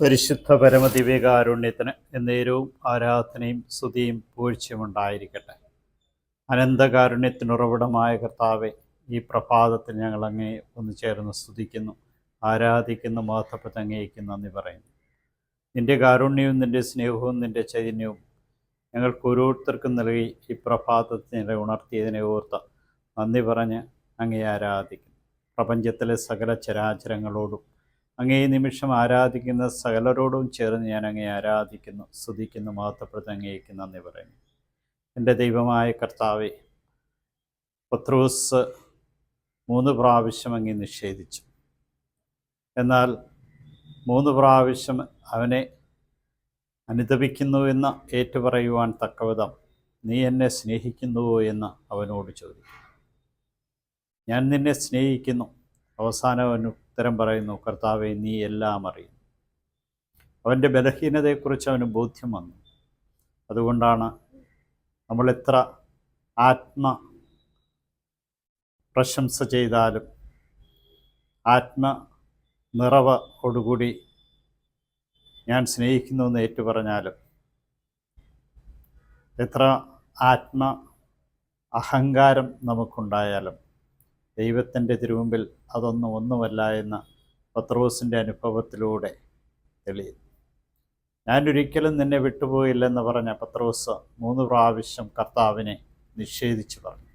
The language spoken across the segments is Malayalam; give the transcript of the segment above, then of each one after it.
പരിശുദ്ധ പരമദിവ്യകാരുണ്യത്തിന് എന്നേരവും ആരാധനയും സ്തുതിയും പൂഴ്ചയും ഉണ്ടായിരിക്കട്ടെ. അനന്തകാരുണ്യത്തിനുറവിടമായ കർത്താവെ ഈ പ്രഭാതത്തിൽ ഞങ്ങൾ അങ്ങേ ഒന്ന് ചേർന്ന് സ്തുതിക്കുന്നു ആരാധിക്കുന്നു മഹത്വപ്പെട്ട് അങ്ങേക്ക് നന്ദി പറയുന്നു. നിന്റെ കാരുണ്യവും നിന്റെ സ്നേഹവും നിന്റെ ചൈതന്യവും ഞങ്ങൾക്ക് ഓരോരുത്തർക്കും നൽകി ഈ പ്രഭാതത്തിനെ ഉണർത്തിയതിനെ ഓർത്ത് നന്ദി പറഞ്ഞ് അങ്ങേ ആരാധിക്കുന്നു. പ്രപഞ്ചത്തിലെ സകല ചരാചരങ്ങളോടും അങ്ങേ നിമിഷം ആരാധിക്കുന്ന സകലരോടും ചേർന്ന് ഞാൻ അങ്ങേ ആരാധിക്കുന്നു സ്തുതിക്കുന്നു മഹത്വപ്പെടുത്ത അങ്ങേക്ക് നന്ദി പറയുന്നു. എന്റെ ദൈവമായ കർത്താവെ പത്രോസ് മൂന്ന് പ്രാവശ്യം അങ്ങേ നിഷേധിച്ചു. എന്നാൽ മൂന്ന് പ്രാവശ്യം അവനെ അനുദപിക്കുന്നു എന്ന് ഏറ്റുപറയുവാൻ തക്കവിധം നീ എന്നെ സ്നേഹിക്കുന്നുവോ എന്ന് അവനോട് ചോദിക്കും ഞാൻ നിന്നെ സ്നേഹിക്കുന്നു. അവസാനം അവൻ ഉത്തരം പറയുന്നു കർത്താവെ നീ എല്ലാം അറിയുന്നു. അവന്റെ ബലഹീനതയെക്കുറിച്ച് അവന് ബോധ്യം വന്നു. അതുകൊണ്ടാണ് നമ്മൾ എത്ര ആത്മ പ്രശംസ ചെയ്താലും ആത്മ നിറവോടുകൂടി ഞാൻ സ്നേഹിക്കുന്നു എന്ന് ഏറ്റുപറഞ്ഞാലും എത്ര ആത്മ അഹങ്കാരം നമുക്കുണ്ടായാലും ദൈവത്തിന്റെ തിരുമുമ്പിൽ അതൊന്നും ഒന്നുമല്ല എന്ന പത്രോസിന്റെ അനുഭവത്തിലൂടെ തെളിയുന്നു. ഞാനൊരിക്കലും നിന്നെ വിട്ടുപോയില്ലെന്ന് പറഞ്ഞ പത്രോസ് മൂന്ന് പ്രാവശ്യം കർത്താവിനെ നിഷേധിച്ചു പറഞ്ഞു.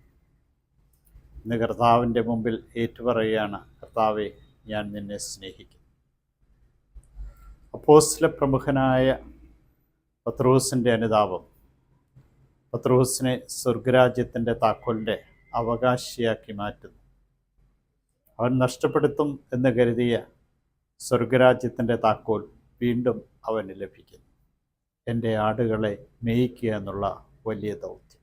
ഇന്ന് കർത്താവിന്റെ മുമ്പിൽ ഏറ്റുപറയുകയാണ് കർത്താവെ ഞാൻ നിന്നെ സ്നേഹിക്കുന്നു. അപ്പോസ്ല പ്രമുഖനായ പത്രോസിന്റെ അനുതാപം പത്രോസിനെ സ്വർഗരാജ്യത്തിന്റെ താക്കോലിന്റെ അവകാശിയാക്കി മാറ്റുന്നു. അവൻ നഷ്ടപ്പെടുത്തും എന്ന് കരുതിയ സ്വർഗരാജ്യത്തിന്റെ താക്കോൽ വീണ്ടും അവന് ലഭിക്കുന്നു. എന്റെ ആടുകളെ മേയിക്കുക എന്നുള്ള വലിയ ദൗത്യം.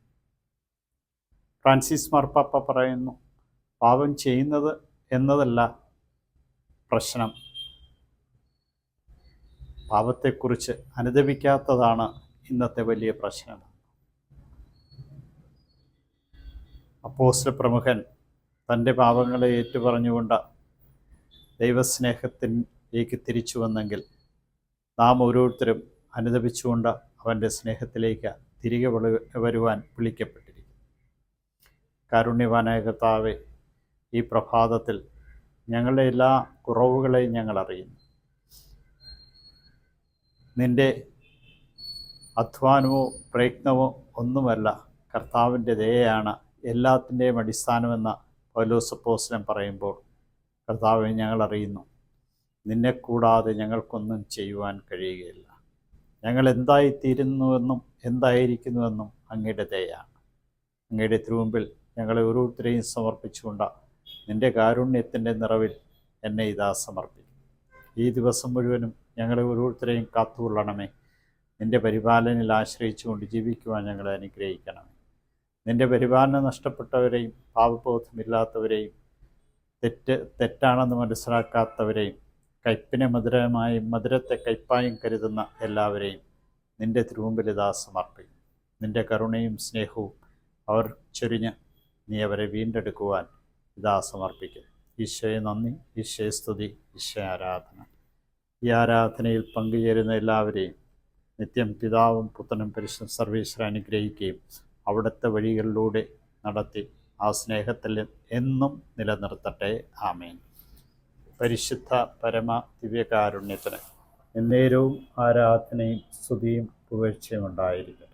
ഫ്രാൻസിസ് മാർപ്പാപ്പ പറയുന്നു പാപം ചെയ്യുന്നത് എന്നതല്ല പ്രശ്നം. പാപത്തെക്കുറിച്ച് അനുദപിക്കാത്തതാണ് ഇന്നത്തെ വലിയ പ്രശ്നം. അപ്പോസ്റ്റൽ പ്രമുഖൻ തന്റെ പാപങ്ങളെ ഏറ്റുപറഞ്ഞുകൊണ്ട് ദൈവസ്നേഹത്തിലേക്ക് തിരിച്ചു വന്നെങ്കിൽ നാം ഓരോരുത്തരും അനുദപിച്ചുകൊണ്ട് അവന്റെ സ്നേഹത്തിലേക്ക് തിരികെ വരുവാൻ വിളിക്കപ്പെട്ടിരിക്കും കാരുണ്യവാനായ കർത്താവെ ഈ പ്രഭാതത്തിൽ ഞങ്ങളുടെ എല്ലാ കുറവുകളെയും ഞങ്ങൾ അറിയുന്നു. നിന്റെ അധ്വാനമോ പ്രയത്നമോ ഒന്നുമല്ല കർത്താവിന്റെ ദയയാണ് എല്ലാത്തിന്റെയും അടിസ്ഥാനമെന്ന പൗലോസപ്പോസ്ലം പറയുമ്പോൾ കർത്താവെ ഞങ്ങൾ അറിയുന്നു നിന്നെ കൂടാതെ ഞങ്ങൾക്കൊന്നും ചെയ്യുവാൻ കഴിയുകയില്ല. ഞങ്ങൾ എന്തായിത്തീരുന്നുവെന്നും എന്തായിരിക്കുന്നുവെന്നും അങ്ങയുടെ ദയാണ് അങ്ങയുടെ തിരുമുമ്പിൽ ഞങ്ങളെ ഓരോരുത്തരെയും സമർപ്പിച്ചുകൊണ്ട് നിന്റെ കാരുണ്യത്തിന്റെ നിറവിൽ എന്നെ ഇതാ സമർപ്പിക്കും. ഈ ദിവസം മുഴുവനും ഞങ്ങളെ ഓരോരുത്തരെയും കാത്തുകൊള്ളണമേ. നിന്റെ പരിപാലനയിൽ ആശ്രയിച്ചുകൊണ്ട് ജീവിക്കുവാൻ ഞങ്ങളെ അനുഗ്രഹിക്കണമേ. നിന്റെ പരിപാലനം നഷ്ടപ്പെട്ടവരെയും പാപബോധമില്ലാത്തവരെയും തെറ്റ് തെറ്റാണെന്ന് മനസ്സിലാക്കാത്തവരെയും കയ്പിനെ മധുരമായി മധുരത്തെ കയ്പായും കരുതുന്ന എല്ലാവരെയും നിന്റെ തിരുമുമ്പിൽ ഇതാ സമർപ്പിക്കും. നിന്റെ കരുണയും സ്നേഹവും അവർ ചൊരിഞ്ഞ് നീ അവരെ വീണ്ടെടുക്കുവാൻ ഇതാ സമർപ്പിക്കും. ഈശോയെ നന്ദി ഈശോയെ സ്തുതി ഈശോ ആരാധന. ഈ ആരാധനയിൽ പങ്കുചേരുന്ന എല്ലാവരെയും നിത്യം പിതാവും പുത്രനും പരിശുദ്ധ സർവീശ്വര അനുഗ്രഹിക്കുകയും അവിടുത്തെ വഴികളിലൂടെ നടത്തി ആ സ്നേഹത്തിൽ എന്നും നിലനിർത്തട്ടെ. ആമേൻ. പരിശുദ്ധ പരമ ദിവ്യകാരുണ്യത്തിന് എന്നേരവും ആരാധനയും സ്തുതിയും പുകഴ്ചയും ഉണ്ടായിരിക്കട്ടെ.